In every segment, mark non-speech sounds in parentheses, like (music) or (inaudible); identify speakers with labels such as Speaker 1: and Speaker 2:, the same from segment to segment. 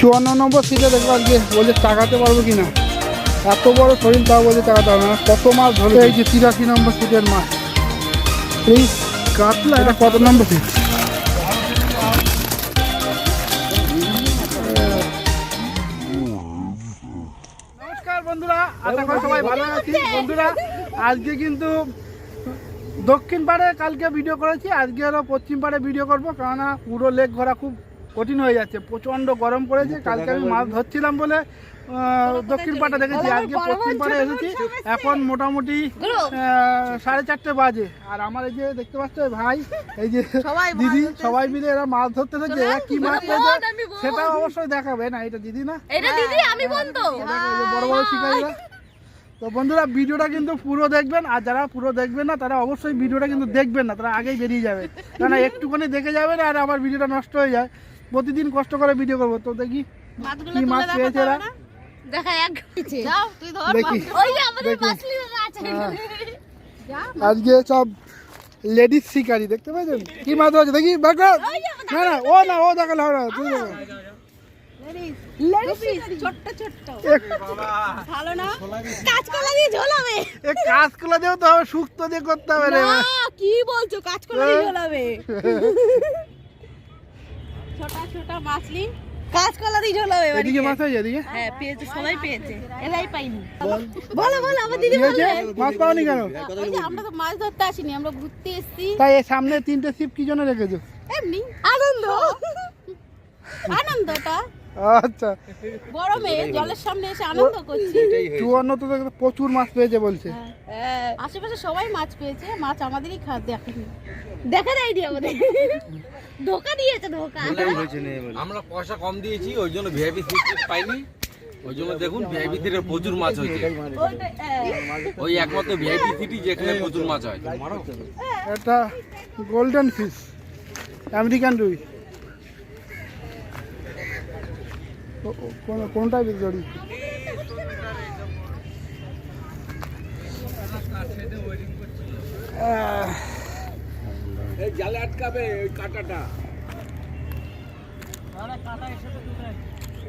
Speaker 1: চুয়ান্ন নম্বর সিটে দেখব আজকে বলছে টাকাতে পারব কি না এত বড় শরীর তাও বলছে টাকাতে পারবে না। কত মাছ ধরে এই যে তিরাশি নম্বর সিটের মাছ এই কাতলা এটা কত নম্বর সিট বন্ধুরা আশা করি সবাই ভালো আছি বন্ধুরা আজকে কিন্তু দক্ষিণ পাড়ে কালকে ভিডিও করেছি আজকে আরও পশ্চিম পাড়ে ভিডিও করব। কেননা পুরো লেক ঘোরা খুব কঠিন হয়ে যাচ্ছে প্রচণ্ড গরম পড়েছে। কালকে আমি মাছ ধরছিলাম বলে দক্ষিণ পাড়ে দেখেছি। আজকে পশ্চিম পাড়ে এসেছি। এখন মোটামুটি সাড়ে চারটে বাজে। আর আমার এই যে দেখতে পাচ্ছ ভাই এই যে দিদি সবাই মিলে এরা মাছ ধরতে থেকে। এরা কি মাছ পেয়েছে সেটা অবশ্যই দেখাবে। না এটা দিদি না?
Speaker 2: এটা দিদি আমি বন্ধু।
Speaker 1: দেখো, এই যে বড় বড় শিকারীরা। তো বন্ধুরা ভিডিওটা কিন্তু পুরো দেখবেন। আর যারা পুরো দেখবেন না তারা অবশ্যই ভিডিওটা কিন্তু দেখবেন না। তারা আগেই বেরিয়ে যাবে। কেননা একটুখানি দেখে যাবেন আর আমার ভিডিওটা নষ্ট হয়ে যায়। প্রতিদিন কষ্ট করে ভিডিও করব। তো দেখি কি মাছ পেয়েছে এরা? হ্যাঁ। আজকে সব লেডিস শিকারি দেখতে পাচ্ছেন কি মাছ আছে দেখি দেখো না না ও না ও দেখালে হবে না তুই দেখো
Speaker 2: ছোট্ট ছোট্ট।
Speaker 1: এক-
Speaker 2: ভালো না? কাঁচকলা দিয়ে ঝোলাবে
Speaker 1: এ কাজগুলো দিয়েও তো হবে শুক্তো দিয়ে করতে হবে রে।
Speaker 2: কি বলছো? কাঁচকলা দিয়ে ঝোলাবে (laughs) মাছলি কাঁচকলা দিয়ে ঝোলাবে
Speaker 1: এদিকে মাছ আছে এদিকে?
Speaker 2: হ্যাঁ পেয়েছে সবাই পেয়েছে। এরাই পাইনি। বলো। বলো আমার দিদি
Speaker 1: কি মাছ পাওনি কেন?
Speaker 2: আমরা তো মাছ ধরতে আসিনি আমরা ঘুরতে এসেছি।
Speaker 1: তাই সামনে তিনটে সিপ কি জন্য রেখেছো?
Speaker 2: এমনি আনন্দ। আনন্দটা
Speaker 1: আচ্ছা।
Speaker 2: গরমে জলের সামনে এসে আনন্দ করছি।
Speaker 1: চুয়ান্ন তো প্রচুর মাছ পেয়েছে বলছে।
Speaker 2: আশেপাশে সবাই মাছ পেয়েছে মাছ আমাদেরই খাওয়া দেখেনি দেখা দেয়নি আমাদের। ধোকা দিয়েছে ধোকা।
Speaker 3: আমরা পয়সা কম দিয়েছি ওই জন্য ভিআইপি সিট পাইনি। ওই জন্য দেখুন ভিআইপি সিটে প্রচুর মাছ হয়েছে।
Speaker 2: হ্যাঁ।
Speaker 3: ওই একমাত্র ভিআইপি সিটি যেখানে প্রচুর মাছ হয়।
Speaker 1: এটা গোল্ডেন ফিশ আমেরিকান রুই ও- ও, কোন- কোনটা জড়ি
Speaker 3: জালে আটকাবে ওই কাঁটাটা।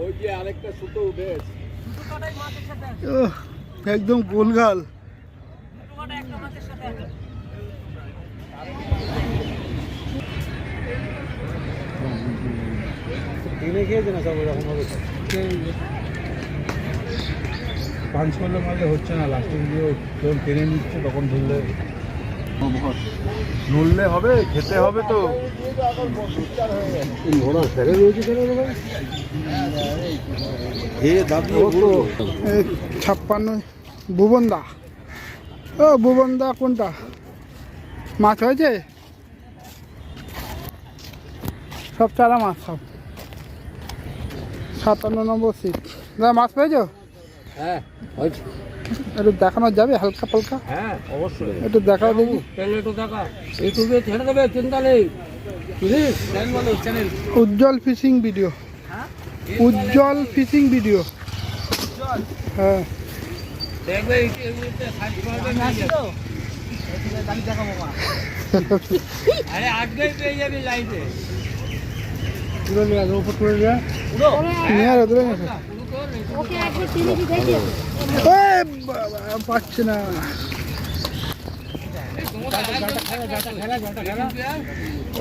Speaker 3: ওই যে আরেকটা সুতো উঠে
Speaker 1: একদম গোলগাল।
Speaker 4: টেনে খেয়েছে না সব এরকম হবে পাঁচ করলে মারলে হচ্ছে না লাস্টে গিয়ে যখন টেনে নিচ্ছে তখন ধরলে। নড়লে হবে খেতে হবে তো। ঘোড়া ফেলে রয়েছে কেন
Speaker 1: ছাপ্পান্ন ভুবনদা। ও ভুবনদা কোনটা? মাছ হয়েছে? সব চারা মাছ সব। সাতান্ন নম্বর সিট দাদা মাছ পেয়েছ?
Speaker 4: হ্যাঁ
Speaker 1: একটু দেখানো যাবে হালকা পালকা?
Speaker 4: হ্যাঁ অবশ্যই।
Speaker 1: একটু দেখাও দেখি।
Speaker 4: একটু দেখা। ইউটিউবে ছেড়ে দেবে চিন্তা নেই।
Speaker 1: Ujjwal fishing video Ujjwal fishing video হ্যাঁ। (laughs)
Speaker 4: আরে পেয়ে যাবি লাইভে
Speaker 1: তুলে নিয়ে আসো উপর তুলে নিয়ে নিয়ে আসো তুলে নিয়ে আসো
Speaker 2: ওকে একবার টেনে কি দেখিয়ে
Speaker 1: এ বাবা, পাচ্ছি না।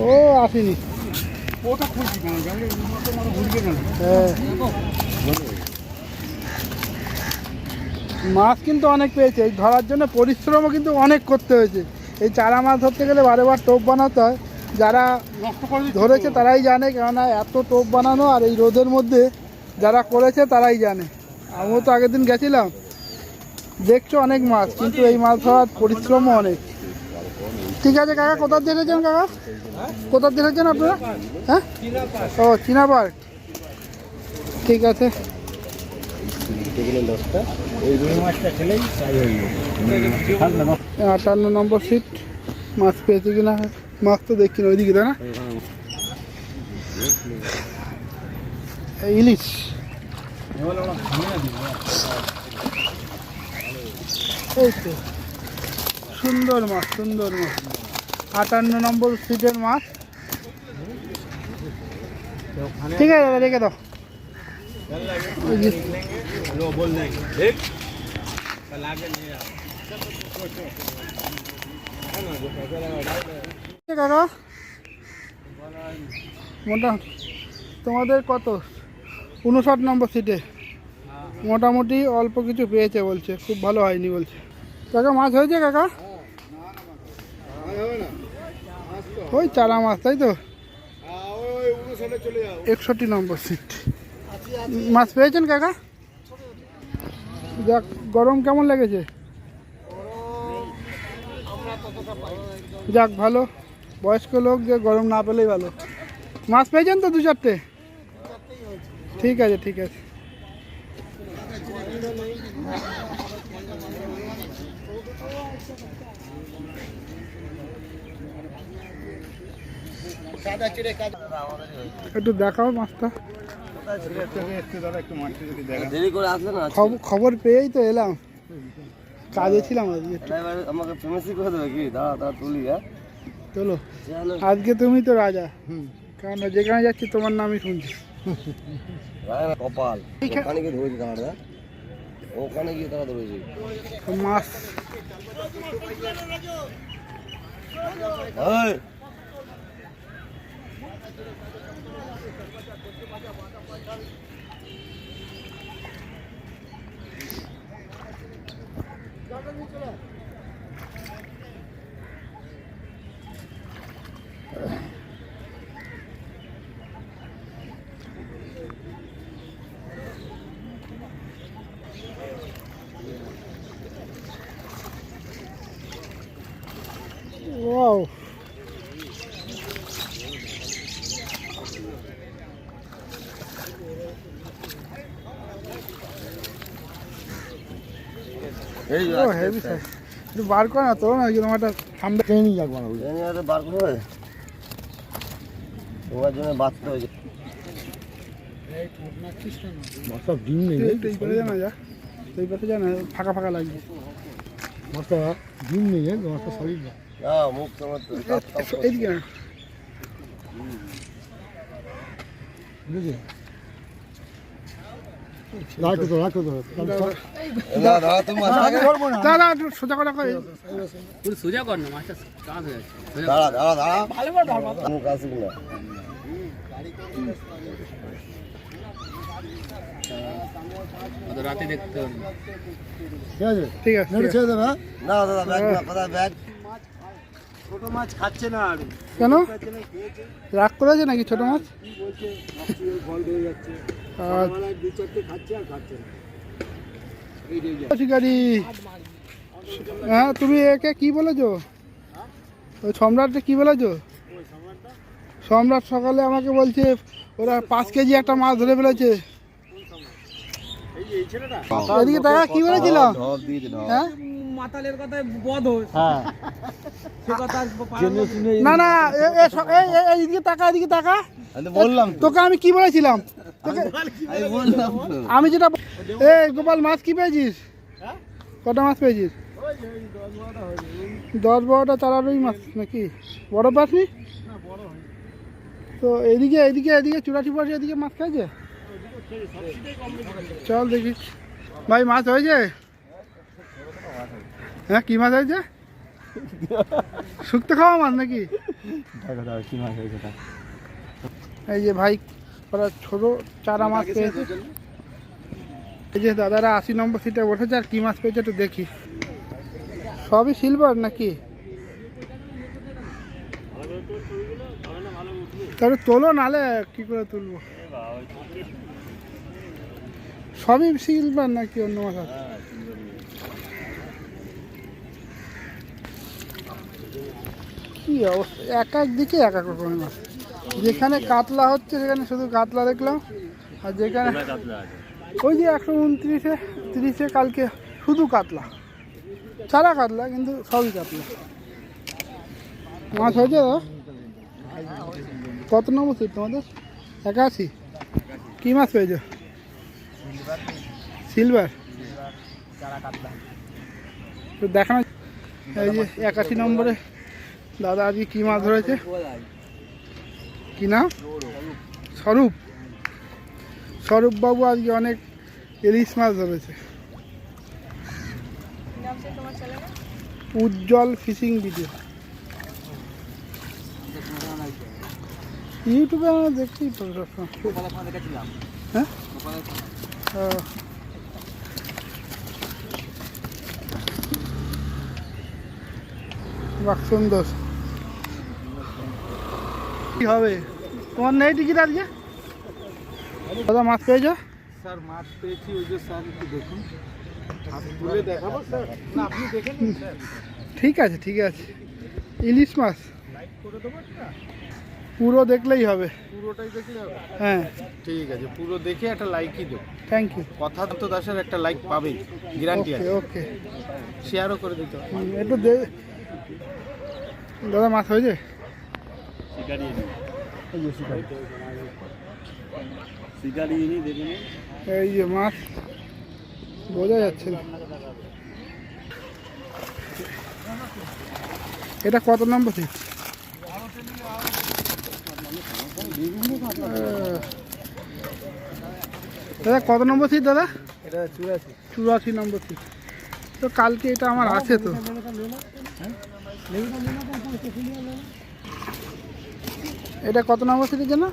Speaker 1: ও আসেনি।
Speaker 4: ওটা খুলছি
Speaker 1: হ্যাঁ। মাছ কিন্তু অনেক পেয়েছে। এই ধরার জন্য পরিশ্রমও কিন্তু অনেক করতে হয়েছে। এই চারা মাছ ধরতে গেলে বারে বার টোপ বানাতে হয়। যারা ধরেছে তারাই জানে কেননা এত টোপ বানানো আর এই রোদের মধ্যে যারা করেছে তারাই জানে। আমিও তো আগের দিন গেছিলাম। দেখছ অনেক মাছ, কিন্তু এই মাছ ধরার পরিশ্রমও অনেক। ঠিক আছে কাকা, কোথার দেখেছেন কাকা? কোথার দেখেছেন আপনারা? হ্যাঁ? ও চীনা পার্ক ঠিক আছে। আটান্ন নম্বর সিট মাছ পেয়েছে কিনা? মাছ তো দেখছি না, ওইদিকে তাই না ইলিশ। এই তো। সুন্দর মাছ সুন্দর মাছ। আটান্ন নম্বর সিটের মাছ। ঠিক আছে, দাদা, রেখে দাও। কাকা মোটা তোমাদের কত? উনষাট নম্বর সিটে। মোটামুটি অল্প কিছু পেয়েছে বলছে, খুব ভালো হয়নি বলছে। কাকা, মাছ হয়েছে কাকা? ওই চারা মাছ, তাই তো? একষট্টি নম্বর সিট। মাছ পেয়েছেন কাকা? যাক, গরম কেমন লেগেছে? যাক, ভালো। বয়স্ক লোক যে গরম না পেলেই ভালো। মাছ পেয়েছেন তো দু চারটে? ঠিক আছে ঠিক আছে। একটু দেখাও মাছটা। খবর খবর পেয়েই তো এলাম। কাজে ছিলাম
Speaker 5: আমাকে ফেমাসি করে দেবে কি? দাঁড়া দাঁড়া তুলি হ্যাঁ?
Speaker 1: চলো। আজকে তুমি তো রাজা। কারণ যেখানে যাচ্ছি তোমার নামই শুনছি।
Speaker 5: কপাল। ওখানে গিয়ে ধরেছি দাঁড়া ওখানে গিয়ে তারা ধরেছি।
Speaker 1: মাছ
Speaker 5: ওই
Speaker 1: ওয়াও
Speaker 5: এই
Speaker 1: ও হেভি সাইজ একটু বার কর না তো না এরকম একটা ঠান্ডা খেয়ে নিয়ে যাব
Speaker 5: ট্রেনে বার করে তোমার জন্য বাঁচতে হয়েছে
Speaker 1: সব ডিম নেই এই পাশে জানা যা। এই পাশে জানা ফাঁকা ফাঁকা লাগছে মাছটা ডিম নেই মাছটা সলিড না
Speaker 5: না মুখ তোমার।
Speaker 1: এইদিকে না রাখো তো রাখো তো।
Speaker 5: তুমি মাছ
Speaker 1: দাদা সোজা করে কর
Speaker 4: পুরো সোজা কর না মাছটা কাজ হয়ে যাচ্ছে সোজা
Speaker 5: দাঁড়া দাঁড়া দাঁড়া। মুখ আসুক না
Speaker 4: অত রাতে দেখতে হবে
Speaker 1: ঠিক আছে। ঠিক আছে ছেড়ে দেবে
Speaker 5: না দাদা ব্যাগ। না
Speaker 1: কেন রাগ করেছে নাকি ছোট মাছ আচ্ছা। শিকারি হ্যাঁ তুমি একে কি বলেছ ওই সম্রাটকে কি বলেছ সম্রাট সকালে আমাকে বলছে ওরা পাঁচ কেজি একটা মাছ ধরে ফেলেছে এদিকে টাকা কি
Speaker 5: ঢপ
Speaker 1: হ্যাঁ
Speaker 4: মাতালের কথায় বধ সে
Speaker 1: না না এ- এ এই এই- এইদিকে টাকা এদিকে টাকা
Speaker 5: আমি বললাম
Speaker 1: তোকে আমি কি বলেছিলাম?
Speaker 5: আমি বললাম তো।
Speaker 1: আমি যেটা এ গোপাল মাছ কি পেয়েছিস? কটা মাছ পেয়েছিস? দশ বারোটা চারারই মাছ নাকি? বড় পাসনি তো এদিকে এদিকে এদিকে চুরাশি পাশে এদিকে মাছ খাইছে? চল দেখি। ভাই মাছ হয়েছে? হ্যাঁ কি মাছ হয়েছে শুক্তো খাওয়া মাছ নাকি? এই যে ভাই ওরা ছোট চারা মাছ পেয়েছে। এই যে দাদারা আশি নম্বর সিটে বসেছে আর কি মাছ পেয়েছে একটু দেখি। সবই সিলভার নাকি? তাহলে তোলো নালে কি করে তুলবো? সবই সিলভার নাকি অন্য মাছ আছে? কি অবস্থা? এক এক দিকে এক এক রকমের মাছ যেখানে কাতলা হচ্ছে সেখানে শুধু কাতলা দেখলাম। আর যেখানে ওই যে একশো উনত্রিশে তিরিশে কালকে শুধু কাতলা। সারা কাতলা কিন্তু সবই কাতলা। মাছ হয়েছে কত নম্বর সিট তোমাদের? একাশি? কী মাছ পেয়েছ? সিলভার। তো দেখানো এই যে একাশি নম্বরে দাদা আজকে কী মাছ ধরেছে? কি না? স্বরূপ। স্বরূপবাবু আজকে অনেক ইলিশ মাছ ধরেছে। Ujjwal fishing video. ইউটিউবে আমরা দেখতেই পাবো। হ্যাঁ? বাহ সুন্দর কি হবে? তোমার নেই টিকিট আজকে? দাদা মাছ পেয়েছ?
Speaker 4: স্যার মাছ পেয়েছি ওই যে স্যার একটু দেখুন। তুলে দেখাবো স্যার? না আপনি দেখেন
Speaker 1: ঠিক আছে ঠিক আছে। ইলিশ মাছ। পুরো দেখলেই হবে।
Speaker 4: পুরোটাই দেখলে হবে?
Speaker 1: হ্যাঁ।
Speaker 4: ঠিক আছে পুরো দেখে একটা লাইকই দেবো।
Speaker 1: থ্যাংক ইউ
Speaker 4: কথা তো দাসের একটা লাইক পাবেই গ্যারান্টি আছে।
Speaker 1: ওকে
Speaker 4: শেয়ারও করে দিতে
Speaker 1: একটু দে দাদা মাছ হয়েছে? এই যে মাছ বোঝা যাচ্ছে না। এটা কত নম্বর সিট দাদা কত নম্বর সিট দাদা?
Speaker 4: এটা চুরাশি।
Speaker 1: চুরাশি নম্বর সিট তো কালকে এটা আমার আছে তো। এটা কত নম্বর সিটের জন্য?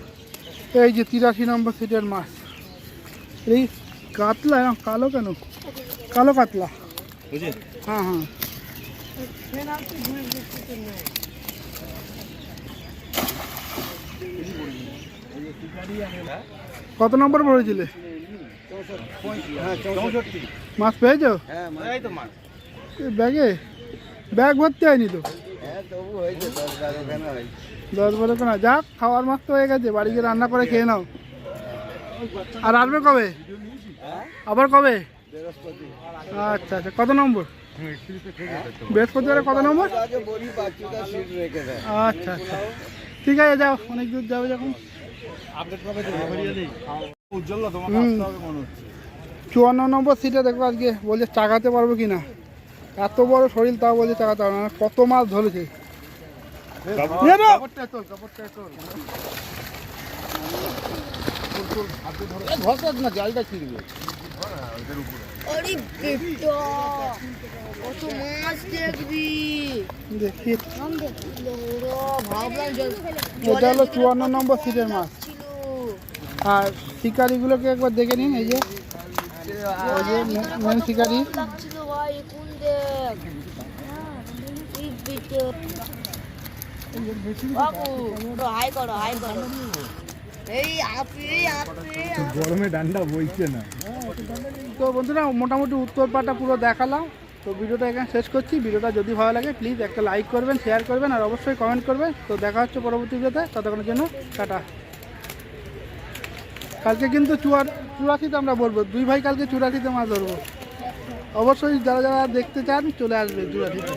Speaker 1: এই যে তিরাশি নম্বর সিটের মাছ। এই কাতলা এরকম কালো কেন? কালো কাতলা। হ্যাঁ হ্যাঁ। কত নম্বর পড়েছিলে মাছ পেয়েছ? ব্যাগে? ব্যাগ ভর্তি হয়নি তো?
Speaker 4: দশ বারো কেন।
Speaker 1: যাক, খাওয়ার মাছ তো হয়ে গেছে, বাড়ি গিয়ে রান্না করে খেয়ে নাও। আর আসবে কবে? আবার কবে? আচ্ছা আচ্ছা কত নম্বর? বৃহস্পতিবারে কত নম্বর? আচ্ছা আচ্ছা। ঠিক আছে, যাও, অনেক দূর যাবে যখন।
Speaker 4: মনে হচ্ছে।
Speaker 1: চুয়ান্ন নম্বর সিটে দেখো আজকে বলছে চাকাতে পারব কি না এত বড় শরীর তাও বলছে চাগাতে পারব না। কত মাছ ধরেছে।
Speaker 6: জালটা ছিড়বে
Speaker 1: এটা হলো চুয়ান্ন নম্বর সিটের মাছ। আর শিকারিগুলোকে একবার দেখে নিন, এই যে। এই যে মেন শিকারি।
Speaker 4: গরমে ডান্ডা বইছে না
Speaker 1: তো বন্ধুরা, মোটামুটি উত্তরপাটা পুরো দেখালাম। তো ভিডিওটা এখানে শেষ করছি। ভিডিওটা যদি ভালো লাগে প্লিজ একটা লাইক করবেন শেয়ার করবেন, আর অবশ্যই কমেন্ট করবেন। তো দেখা হচ্ছে পরবর্তী ভিডিওতে। ততক্ষণের জন্য, টাটা। কালকে কিন্তু চুয়ার চুরাশিতে আমরা বলব। দুই ভাই কালকে চুরাশিতে মাছ ধরবো। অবশ্যই যারা যারা দেখতে চান চলে আসবে চুরাশিতে।